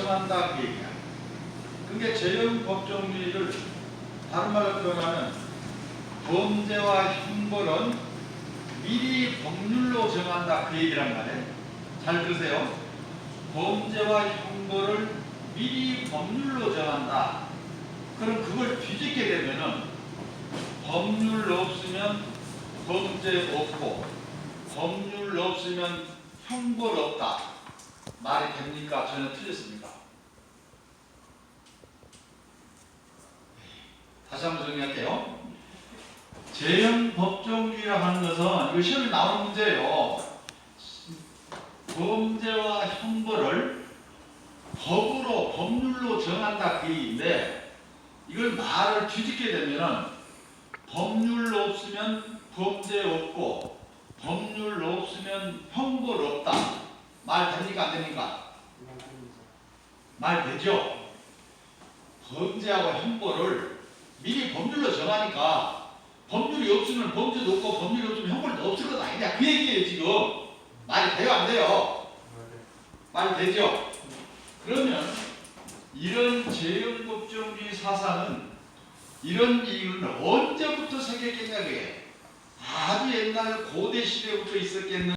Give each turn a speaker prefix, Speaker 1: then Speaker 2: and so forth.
Speaker 1: 정한다 그 얘기야. 그러니까 재형 법정주의를 다른 말로 표현하면 범죄와 형벌은 미리 법률로 정한다 그 얘기란 말이에요. 잘 들으세요. 범죄와 형벌을 미리 법률로 정한다. 그럼 그걸 뒤집게 되면은 법률 없으면 범죄 없고 법률 없으면 형벌 없다. 말이 됩니까? 전혀 틀렸습니다. 다시 한번 정리할게요. 재형 법정주의라 하는 것은 이거 시험에 나오는 문제예요. 범죄와 형벌을 법으로 법률로 정한다 그 얘기인데 이걸 말을 뒤집게 되면은 법률 없으면 범죄 없고 법률 없으면 형벌 없다. 말 됩니까 안 됩니까? 말 되죠? 범죄하고 형벌을 미리 법률로 정하니까 법률이 없으면 범죄도 없고 법률이 없으면 형벌도 없을 것 아니냐 그 얘기예요 지금 말이 돼요 안 돼요? 말이 되죠? 그러면 이런 재형법정주의 사상은 이런 이유는 언제부터 생겼겠냐 그게 아주 옛날 고대 시대부터 있었겠는